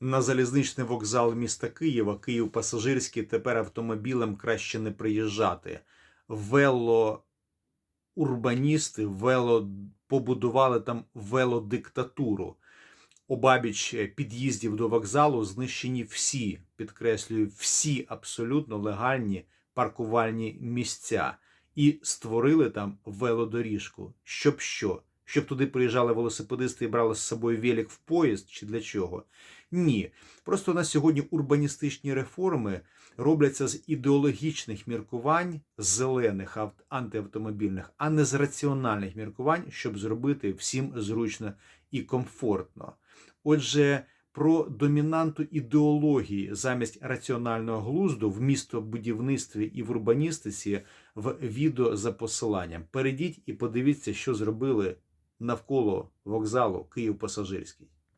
на залізничний вокзал міста Києва, Київ пасажирський, тепер автомобілем краще не приїжджати. Вело урбаністи вело побудували там велодиктатуру. Обабіч е, під'їздів до вокзалу знищені всі, підкреслюю, всі абсолютно легальні паркувальні місця і створили там велодоріжку. Щоб що? Щоб туди приїжджали велосипедисти і брали з собою велик в поїзд, чи для чого? Ні. Просто на сьогодні урбаністичні реформи робляться з ідеологічних міркувань, зелених антиавтомобільних, а не з раціональних міркувань, щоб зробити всім зручно і комфортно. Отже, про домінанту ідеології замість раціонального глузду в містобудівництві і в урбаністиці в відео за посиланням. Перейдіть і подивіться, що зробили навколо вокзалу Київ Пасажирський.